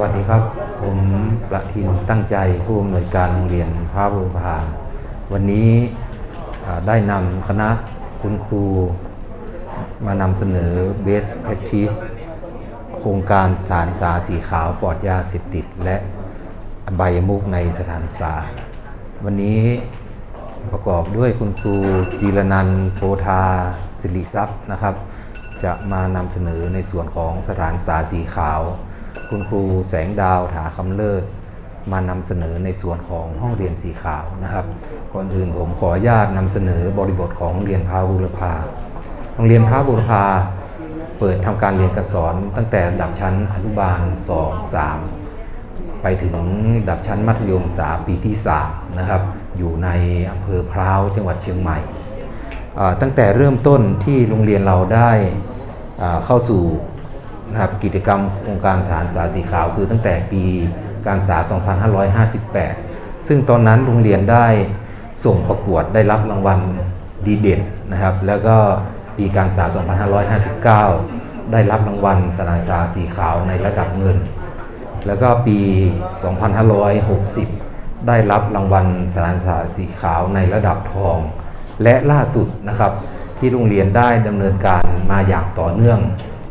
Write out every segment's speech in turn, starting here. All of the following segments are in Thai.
วัสดีครับ ผมประทินตั้งใจผู้อำนวยการโรงเรียนพระบุรพาวันนี้ได้นำคณะคุณครู มานำเสนอ Best Practice โครงการสารสาสีขาวปลอดยาเสพติด และอบยมุกในสถานศึกษา วันนี้ประกอบด้วยคุณครูจีรนันโพธาสิริทรัพย์นะครับ จะมานำเสนอในส่วนของสถานศึกษาสีขาว คุณครูแสงดาวถาคำเลิศมานำเสนอในส่วนของห้องเรียนสีขาวนะครับ ก่อนอื่นผมขออนุญาตนำเสนอบริบทของโรงเรียนพระบุรพาโรงเรียนพระบุรพาเปิดทำการเรียนการสอนตั้งแต่ระดับชั้นอนุบาล 2 3 ไปถึงระดับชั้นมัธยมศึกษาปีที่ 3 นะครับ อยู่ในอำเภอพร้าวจังหวัดเชียงใหม่ ตั้งแต่เริ่มต้นที่โรงเรียนเราได้เข้าสู่ นะครับกิจกรรมโครงการสารสาสีขาวคือตั้งแต่ปีการศึกษา 2558 ซึ่งตอนนั้นโรงเรียนได้ส่งประกวดได้รับรางวัลดีเด่นนะครับ แล้วก็ปีการศึกษา 2559 ได้รับรางวัลสารสาสีขาวในระดับเงิน แล้วก็ปี 2560 ได้รับรางวัลสารสาสีขาวในระดับทอง และล่าสุดนะครับที่โรงเรียนได้ดำเนินการมาอย่างต่อเนื่อง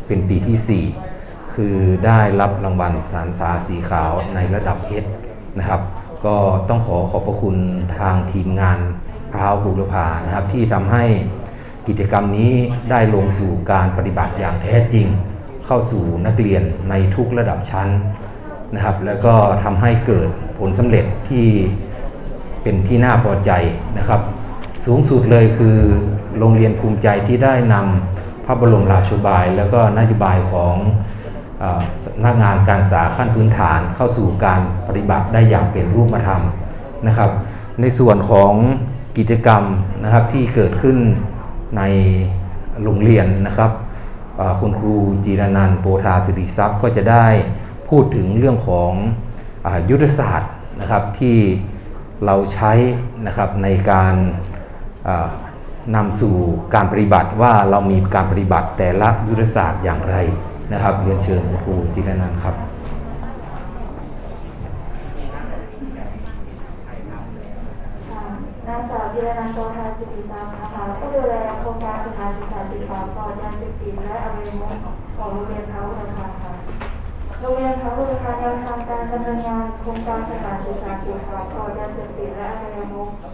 เป็นปีที่ 4 คือได้รับรางวัลสารสาสีขาวในระดับเพชรนะครับ ก็ต้องขอขอบพระคุณทางทีมงานพร้าวบุรพานะครับที่ทำให้กิจกรรมนี้ได้ลงสู่การปฏิบัติอย่างแท้จริง เข้าสู่นักเรียนในทุกระดับชั้นนะครับ แล้วก็ทำให้เกิดผลสำเร็จที่เป็นที่น่าพอใจนะครับ สูงสุดเลยคือโรงเรียนภูมิใจที่ได้นำ พระบรมราโชบาย แล้วก็นโยบายของเออสำนักงานการศึกษาขั้นพื้นฐานเข้าสู่การปฏิบัติได้อย่างเป็นรูปธรรมนะครับ ในส่วนของกิจกรรมนะครับที่เกิดขึ้นในโรงเรียนนะครับคุณครูจีรนันท์โปธาสิริทรัพย์ก็จะได้พูดถึงเรื่องของอยุทธศาสตร์นะครับที่เราใช้นะครับในการ นำสู่การปฏิบัติว่าเรามีการปฏิบัติแต่ละยุทธศาสตร์อย่างไรนะครับเรียนเชิญคุณครูจิรนันท์ครับนางสาวจิรนันท์โตทาสิริทรัพย์นะคะผู้ดูแลโครงการสถานศึกษาสีขาวปลอดยาเสพติดและอวัยวะของโรงเรียนพระบุรพาค่ะโรงเรียนพระบุรพาแนวทางการดำเนินงานโครงการสถานศึกษาสีขาวปลอดยาเสพติดและอวัยวะค่ะโ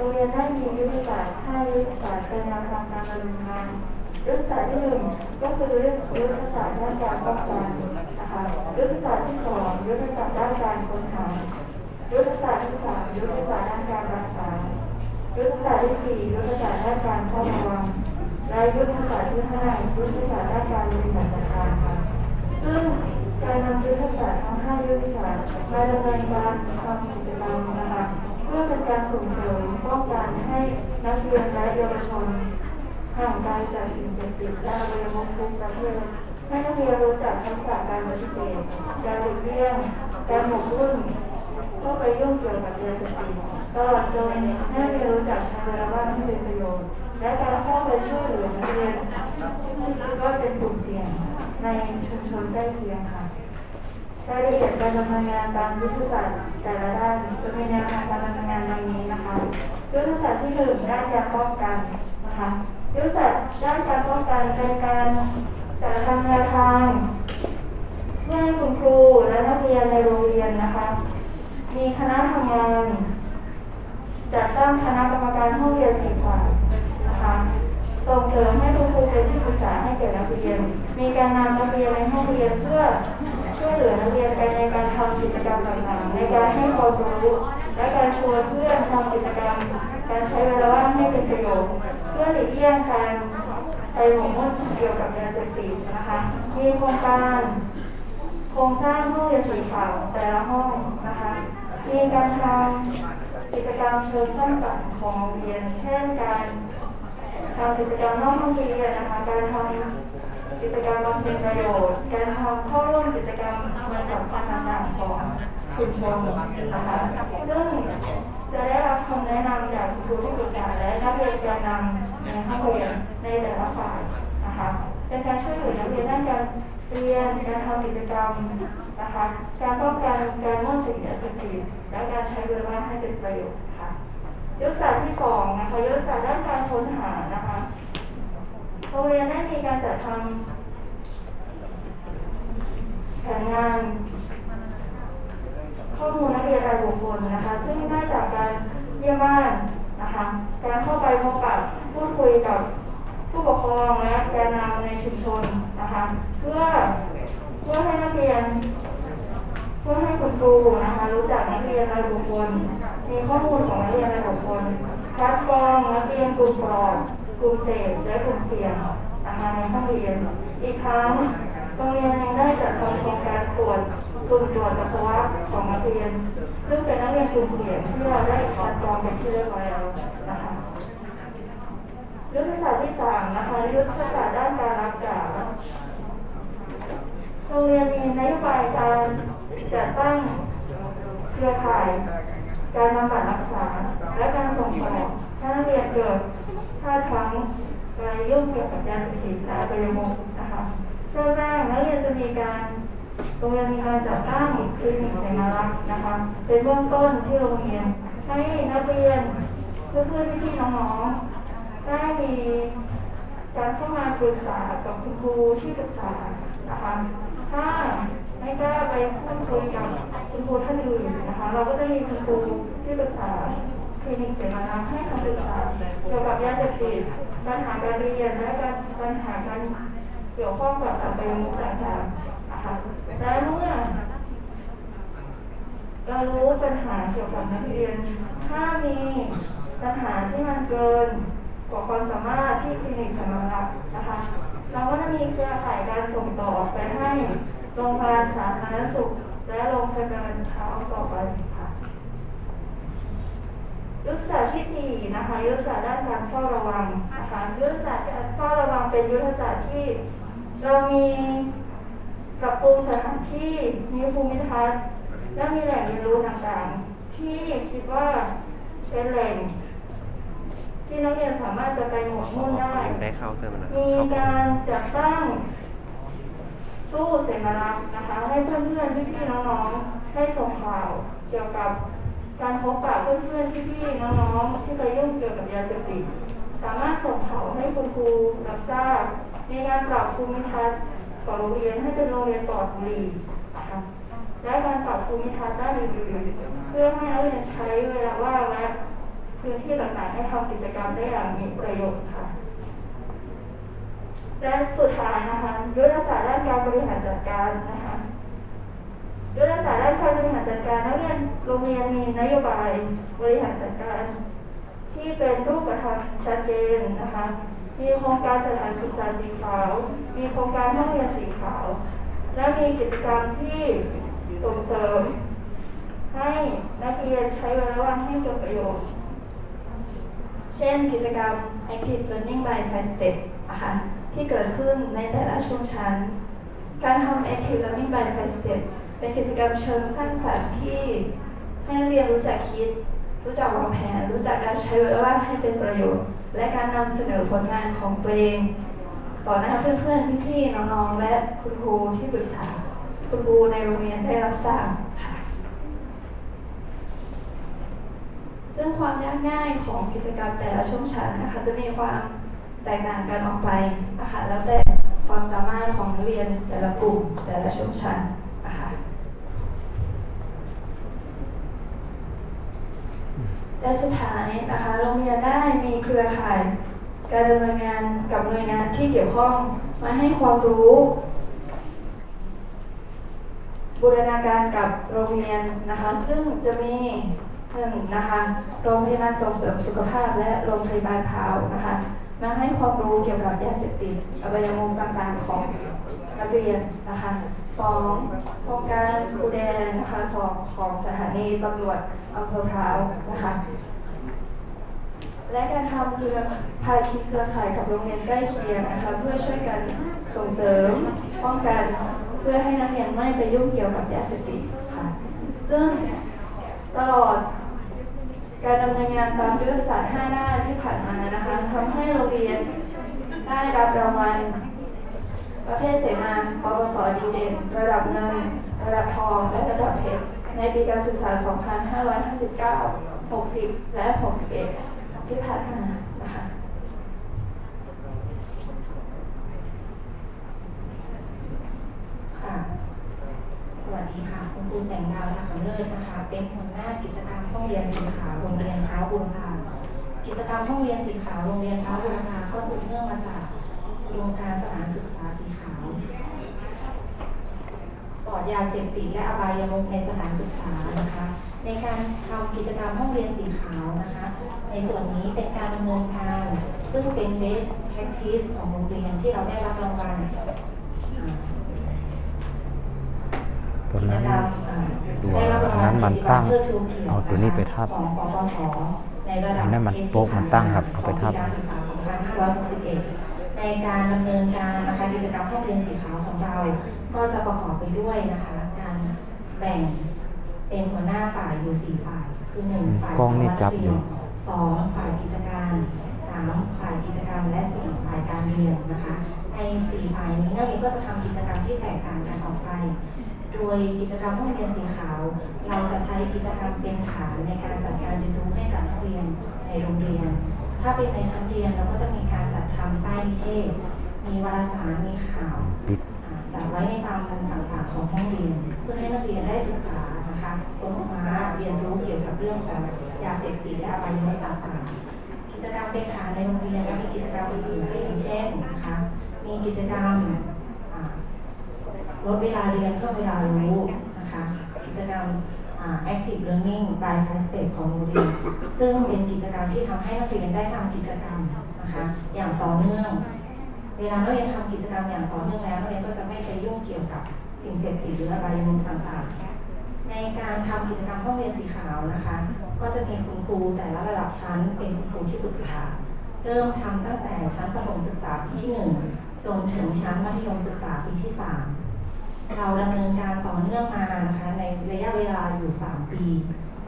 รงเรียนได้มียุทธศาสตร์5ยุทธศาสตร์เป็นแนวทางการดำเนินงานยุทธศาสตร์ที่หนึ่งก็คือยุทธศาสตร์ด้านการป้องกันนะคะยุทธศาสตร์ที่สองยุทธศาสตร์ด้านการค้นหายุทธศาสตร์ที่สามยุทธศาสตร์ด้านการรักษายุทธศาสตร์ที่สี่ยุทธศาสตร์ด้านการเฝ้าระวังและยุทธศาสตร์ที่ห้ายุทธศาสตร์ด้านการบริหารจัดการค่ะซึ่งการนำยุทธศาสตร์ทั้งห้ายุทธศาสตร์มาดำเนินการทำกิจกรรม พื่อเป็นการส่งเสริมป้องกันให้นักเรียนและเยาวชนห่างไกลจากสิ่งเสพติดและอวัยวะทุกประเภทให้นักเรียนรู้จักทักษะการปฏิเสธการหลีกเลี่ยงการหมกมุ่นเข้าไปยุ่งเกี่ยวกับยาเสพติดตลอดจนให้นักเรียนรู้จักใช้เวลาว่างให้เป็นประโยชน์ และการเข้าไปช่วยเหลือนักเรียนที่คิดว่าเป็นกลุ่มเสี่ยงในชุมชนใกล้เคียงค่ะ รายละเอียดการดำเนินงานตามยุทธศาสตร์แต่ละด้านจะมีแนวทางการดำเนินงานดังนี้นะคะยุทธศาสตร์ที่หนึ่งด้านการป้องกันนะคะยุทธศาสตร์ด้านการป้องกันเป็นการจัดทำแนวทางเพื่อให้คุณครูและนักเรียนในโรงเรียนนะคะ มีคณะทำงานจัดตั้งคณะกรรมการห้องเรียนสี่ฝ่ายนะคะส่งเสริมให้คุณครูเป็นที่ปรึกษาให้แก่นักเรียน มีการนำนักเรียนในห้องเรียนเพื่อ วยเหลือนักเรียนไปในการทำกิจกรรมต่างๆ ในการให้ความรู้และการชวนเพื่อนทำกิจกรรม การใช้เวลาว่างให้เป็นประโยชน์เพื่อหลีกเลี่ยงการไปหมกมุ่นเกี่ยวกับยาเสพติดนะคะ มีโครงการโครงสร้างห้องเรียนสีขาวแต่ละห้องนะคะ มีการทำกิจกรรมเชิงสร้างสรรค์ของโรงเรียน เช่นการทำกิจกรรมนอกห้องเรียนนะคะ การทำ กิจกรรมบำเพ็ญประโยชน์ การทำเข้าร่วมกิจกรรมวันสำคัญต่างๆของชุมชนนะคะซึ่งจะได้รับคำแนะนำจากครูที่ปรึกษาและนักเรียนแกนนำในห้องเรียนในแต่ละฝ่ายนะคะเป็นการช่วยเหลือนักเรียนด้านการเรียนการทำกิจกรรมนะคะการป้องกันการมั่วสุมยาเสพติดและการใช้เวลาว่างให้เป็นประโยชน์ค่ะยุทธศาสตร์ที่สองนะคะยุทธศาสตร์ด้านการค้นหานะคะ โรงเรียนได้มีการจัดทำแผนงานข้อมูลนักเรียนรายบุคคลนะคะ ซึ่งได้จากการเยี่ยมบ้านนะคะ การเข้าไปพบปะพูดคุยกับผู้ปกครองและแกนนำในชุมชนนะคะ เพื่อเพื่อให้นักเรียน เพื่อให้คุณครูนะคะ รู้จักนักเรียนรายบุคคลมีข้อมูลของนักเรียนรายบุคคลคัดกรองนักเรียนกลุ่มปลอด กลุ่มเสี่ยงและกลุ่มเสี่ยงนะคะในห้องเรียน อีกครั้งโรงเรียนยังได้จัดทำโครงการตรวจสุ่มตรวจปัสสาวะของนักเรียน ซึ่งเป็นนักเรียนกลุ่มเสี่ยงที่เราได้คัดกรองเป็นที่เรียบร้อยแล้วนะคะยุทธศาสตร์ที่สามนะคะยุทธศาสตร์ด้านการรักษาโรงเรียนมีนโยบายการจัดตั้งเครือข่าย การบำบัดรักษา และการส่งต่อถ้านักเรียนเกิด ท่าทั้งไปยุ่งเกี่ยวกับยาเสพติดและอบายมุขนะคะเริ่มแรกนักเรียนจะมีการโรงเรียนมีการจัดตั้งคลินิกเสมารักษ์นะคะ เป็นเบื้องต้นที่โรงเรียน ให้นักเรียนเพื่อนๆพี่ๆน้องๆได้มีการเข้ามาปรึกษากับคุณครูที่ปรึกษานะคะถ้าไม่กล้าไปพูดคุยกับคุณครูท่านอื่นนะคะ เราก็จะมีคุณครูที่ปรึกษาคลินิกเสมารักษ์ให้ึกษาเกี่ยวกับยาเสพติดปัญหาการเรียนและการปัญหาการเกี่ยวข้องกับอบายมุขต่างๆนะคะและเมื่อเรารู้ปัญหาเกี่ยวกับนักเรียน ถ้ามีปัญหาที่มันเกินกว่าความสามารถที่คลินิกสมารักษ์นะคะ เราก็จะมีเครือข่ายการส่งต่อไปให้โรงพยาบาลสาธารณสุข และโรงพยาบาลเท้าต่อไปค่ะยุทธศาสตร์ที่สี่ นะคะยุทธศาสตร์ด้านการเฝ้าระวังนะคะยุทธศาสตร์การเฝ้าระวังเป็นยุทธศาสตร์ที่เรามีปรับปรุงสถานที่มีภูมิทัศน์และมีแหล่งเรียนรู้ต่างๆ ที่คิดว่าเป็นแหล่งที่นักเรียนสามารถจะไปหมกมุ่นได้ ได้เข้าเติมนะมีการจัดตั้งตู้เสมารักษ์นะคะ ให้เพื่อนๆพี่ๆน้องๆได้ส่งข่าวเกี่ยวกับ การพบปะเพื่อนๆพี่ๆน้องๆที่ไปยุ่งเกี่ยวกับยาเสพติดสามารถส่งข่าวให้คุณครูรับทราบในการปรับภูมิทัศน์ของโรงเรียนให้เป็นโรงเรียนปลอดบุหรี่นะคะและการปรับภูมิทัศน์ด้านอื่นๆเพื่อให้นักเรียนใช้เวลาว่างและพื้นที่ต่างๆให้ทำกิจกรรมได้อย่างมีประโยชน์ค่ะ และสุดท้ายนะคะยุทธศาสตร์ด้านการบริหารจัดการนะคะ ยุทธศาสตร์ด้านการบริหารจัดการนักเรียนโรงเรียนมีนโยบายบริหารจัดการ ที่เป็นรูปธรรมชัดเจนนะคะ มีโครงการสถานศึกษาสีขาว มีโครงการห้องเรียนสีขาว และมีกิจกรรมที่ส่งเสริม ให้นักเรียนใช้เวลาว่างให้เกิดประโยชน์ เช่นกิจกรรม Active Learning by Five Step นะคะที่เกิดขึ้นในแต่ละช่วงชั้น การทำ Active Learning by Five Step เป็นกิจกรรมเชิงสร้างสรรค์ที่ให้นักเรียนรู้จักคิด รู้จักวางแผน รู้จักการใช้เวลาว่างให้เป็นประโยชน์ และการนำเสนอผลงานของตัวเอง ต่อหน้าเพื่อนๆพี่ๆน้องๆ และคุณครูที่ปรึกษา คุณครูในโรงเรียนได้รับทราบค่ะซึ่งความยากง่ายของกิจกรรมแต่ละช่วงชั้นนะคะจะมีความแตกต่างกันออกไปนะคะแล้วแต่ความสามารถของนักเรียนแต่ละกลุ่มแต่ละช่วงชั้นนะคะ และสุดท้ายนะคะโรงเรียนได้มีเครือข่าย การดำเนินงานกับหน่วยงานที่เกี่ยวข้องมาให้ความรู้ บูรณาการกับโรงเรียนนะคะ ซึ่งจะมีหนึ่งนะคะโรงพยาบาลส่งเสริมสุขภาพ และโรงพยาบาลพาวนะคะมาให้ความรู้เกี่ยวกับยาเสพติดอบายมุขต่างๆของ นักเรียนนะคะสองโครงการครูแดงนะคะสองของสถานีตำรวจอำเภอพร้าวนะคะและการทำเครือภาคีเครือข่ายกับโรงเรียนใกล้เคียงนะคะเพื่อช่วยกันส่งเสริมป้องกันเพื่อให้นักเรียนไม่ไปยุ่งเกี่ยวกับยาเสพติดค่ะซึ่งตลอดการดำเนินงานตามยุทธศาสตร์ 5 ด้านที่ผ่านมานะคะทำให้โรงเรียนได้รับรางวัล ประเภทเสมาปวสดีเด่น ระดับเงิน ระดับทอง และระดับเพชร ในปีการศึกษา 2559 60 และ 61 ที่ผ่านมานะคะค่ะ สวัสดีค่ะ คุณครูแสงดาวทาคำเลิศนะคะ เป็นหัวหน้ากิจกรรมห้องเรียนสีขาวโรงเรียนเท้าบุรพากิจกรรมห้องเรียนสีขาวโรงเรียนเท้าบุรพาก็สืบเนื่องมาจากโครงการสถานศึกษาสีขาวปลอดยาเสพติดและอบายมุขในสถานศึกษานะคะ ในการทำกิจกรรมห้องเรียนสีขาวนะคะ ในส่วนนี้เป็นการดำเนินการ ซึ่งเป็น best practice ของโรงเรียนที่เราได้รับรางวัลอ่าตัวกิจนั้นกรรมอ่าตัวได้รับรางวัลนั้นมันตั้งเชิดชูเกียรติเอาตัวนี้ไปทับของปปสในระดับอันนั้นมันเขตโป๊กมันตั้งครับ เอาไปทับ ของปีการศึกษา2561ในการดำเนินการนะคะกิจกรรมห้องเรียนสีขาวของเรา ก็จะประกอบไปด้วยนะคะการแบ่งเป็นหัวหน้าฝ่ายอยู่สี่ฝ่าย คือหนึ่งฝ่ายกล้องนี่จับอยู่ สองฝ่ายกิจการสามฝ่ายกิจกรรมและสี่ฝ่ายการเรียนนะคะ ในสี่ฝ่ายนี้นักเรียนก็จะทำกิจกรรมที่แตกต่างกันออกไป โดยกิจกรรมห้องเรียนสีขาว เราจะใช้กิจกรรมเป็นฐานในการจัดการเรียนรู้ให้กับนักเรียนในโรงเรียน ถ้าเป็นในชั้นเรียนเราก็จะมีการจัดทำป้ายนิเทศ มีวารสาร มีข่าวปิดอ่าจัดไว้ในตามมุมต่างๆของห้องเรียน เพื่อให้นักเรียนได้ศึกษานะคะค้นคว้าเรียนรู้เกี่ยวกับเรื่องของยาเสพติดและอบายมุขต่างๆ กิจกรรมเป็นฐานในโรงเรียนและมีกิจกรรมอื่นๆก็อย่างเช่นนะคะมีกิจกรรมอ่าลดเวลาเรียนเพิ่มเวลารู้นะคะ กิจกรรมอ่า active learning by fast step ของโรงเรียนซึ่งเป็นกิจกรรมที่ทำให้นักเรียนได้ทำกิจกรรมนะคะอย่างต่อเนื่อง เวลานักเรียนทำกิจกรรมอย่างต่อเนื่องแล้วนักเรียนก็จะไม่ไปยุ่งเกี่ยวกับสิ่งเสพติดหรืออบายมุขต่างๆ ในการทำกิจกรรมห้องเรียนสีขาวนะคะ ก็จะมีคุณครูแต่ละระดับชั้นเป็นคุณครูที่ปรึกษา เริ่มทำตั้งแต่ชั้นประถมศึกษาปีที่หนึ่งจนถึงชั้นมัธยมศึกษาปีที่สาม เราดำเนินการต่อเนื่องมานะคะในระยะเวลาอยู่ 3 ปี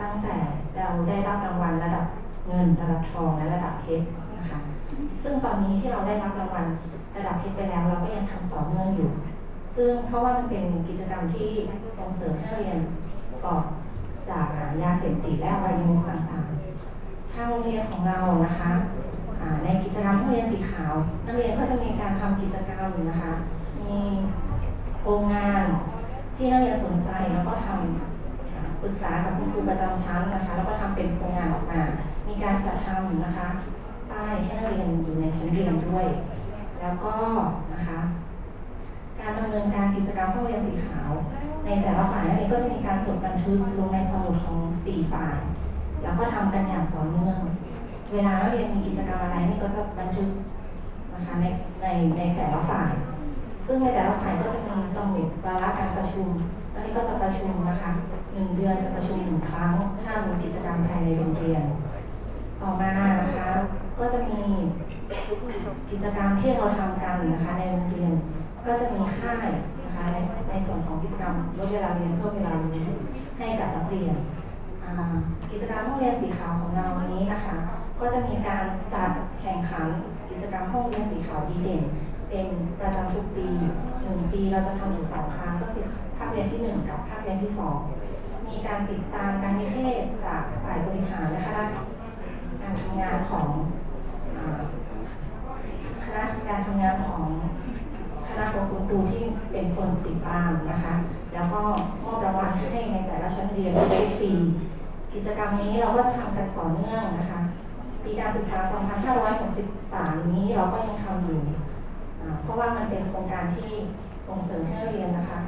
ตั้งแต่เราได้รับรางวัลระดับเงินระดับทองและระดับเพชรนะคะซึ่งตอนนี้ที่เราได้รับรางวัลระดับเพชรไปแล้ว เราก็ยังทำต่อเนื่องอยู่ ซึ่งเพราะว่ามันเป็นกิจกรรมที่ส่งเสริมให้นักเรียนปลอดจากยาเสพติดและอบายมุขต่างๆทางโรงเรียนของเรานะคะในกิจกรรมห้องเรียนสีขาว นักเรียนก็จะมีการทำกิจกรรมนะคะมี โครงงานที่นักเรียนสนใจแล้วก็ทำอ่าปรึกษากับคุณครูประจำชั้นนะคะ แล้วก็ทำเป็นโครงงานออกมา มีการจัดทำนะคะป้ายให้นักเรียนอยู่ในชั้นเรียนด้วย แล้วก็นะคะ การดำเนินการกิจกรรมห้องเรียนสีขาว ในแต่ละฝ่ายนักเรียนก็จะมีการจดบันทึกลงในสมุดของสี่ฝ่าย แล้วก็ทำกันอย่างต่อเนื่อง เวลานักเรียนมีกิจกรรมอะไรนี่ก็จะบันทึกนะคะในในในแต่ละฝ่าย ซึ่งในแต่ละฝ่ายก็จะมีสมุดวาระการประชุมนักเรียนก็จะประชุมนะคะหนึ่งเดือนจะประชุมหนึ่งครั้งถ้ามีกิจกรรมภายในโรงเรียน ต่อมานะคะ ก็จะมีกิจกรรมที่เราทำกันนะคะในโรงเรียน ก็จะมีค่ายนะคะในในส่วนของกิจกรรมลดเวลาเรียนเพิ่มเวลารู้ให้กับนักเรียนกิจกรรมห้องเรียนสีขาวของเรานี้นะคะ ก็จะมีการจัดแข่งขันกิจกรรมห้องเรียนสีขาวดีเด่น เป็นประจำทุกปีหนึ่งปีเราจะทำอยู่สองครั้งก็คือภาคเรียนที่หนึ่งกับภาคเรียนที่สองมีการติดตามการนิเทศจากฝ่ายบริหารและคณะการทำงานของคณะการทำงานของคณะของคุณครูที่เป็นคนติดตามนะคะ แล้วก็มอบรางวัลให้ในแต่ละชั้นเรียนทุกปี กิจกรรมนี้เราก็ทำกันต่อเนื่องนะคะปีการศึกษา 2563 นี้เราก็ยังทำอยู่ เพราะว่ามันเป็นโครงการที่ส่งเสริมให้นักเรียนนะคะ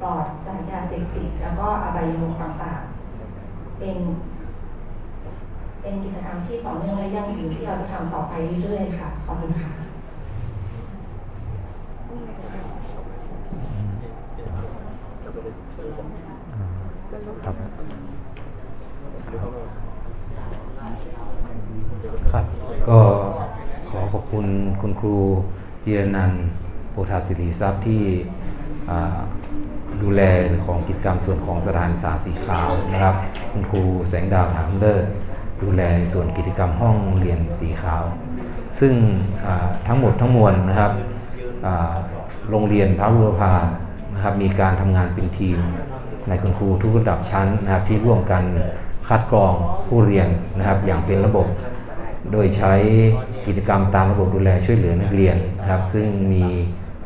ปลอดจากยาเสพติดแล้วก็อบายมุขต่างๆ เป็น เป็นกิจกรรมที่ต่อเนื่องและยั่งยืนที่เราจะทำต่อไปเรื่อยๆค่ะ ขอบคุณค่ะครับครับ ก็ขอขอบคุณคุณครู จีรนันท์โพธาสิริทรัพย์ที่ดูแลของกิจกรรมส่วนของสถานศึกษาสีขาวนะครับ คุณครูแสงดาวถามเลิศดูแลในส่วนกิจกรรมห้องเรียนสีขาว ซึ่งทั้งหมดทั้งมวลนะครับโรงเรียนพระบุรพานะครับมีการทำงานเป็นทีมในคุณครูทุกระดับชั้นนะครับที่ร่วมกันคัดกรองผู้เรียนนะครับอย่างเป็นระบบ โดยใช้ กิจกรรมตามระบบดูแลช่วยเหลือนักเรียนนะครับ ซึ่งมี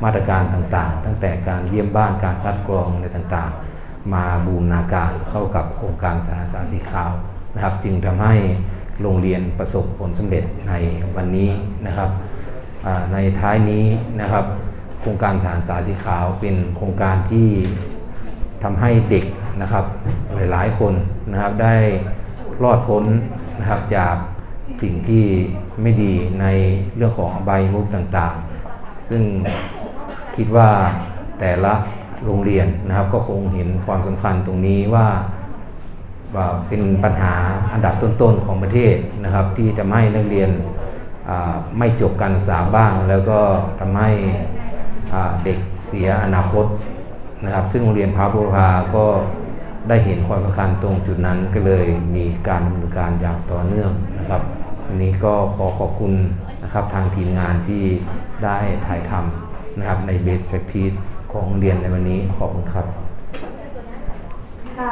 มาตรการต่างๆ ตั้งแต่การเยี่ยมบ้านการคัดกรองอะไรต่างๆ มาบูรณาการเข้ากับโครงการสาธารณสาสีขาวนะครับ จึงทำให้โรงเรียนประสบผลสำเร็จในวันนี้นะครับในท้ายนี้นะครับ โครงการสารสาสีขาวเป็นโครงการที่ทำให้เด็กนะครับหลายๆคนนะครับได้รอดพ้นนะครับจาก สิ่งที่ไม่ดีในเรื่องของอบมุกต่างๆ ซึ่งคิดว่าแต่ละโรงเรียนนะครับก็คงเห็นความสำคัญตรงนี้ว่าว่าเป็นปัญหาอันดับต้นๆของประเทศนะครับ ที่ทำให้นักเรียนไม่จบการศึกษาบ้าง แล้วก็ทำให้เด็กเสียอนาคตนะครับ ซึ่งโรงเรียนพระบุรพาก็ ได้เห็นความสำคัญตรงจุดนั้นก็เลยมีการดำเนินการอย่างต่อเนื่องนะครับวันนี้ก็ขอขอบคุณนะครับทางทีมงานที่ได้ถ่ายทำนะครับใน Best Practice ของเรียนในวันนี้ขอบคุณครับค่ะ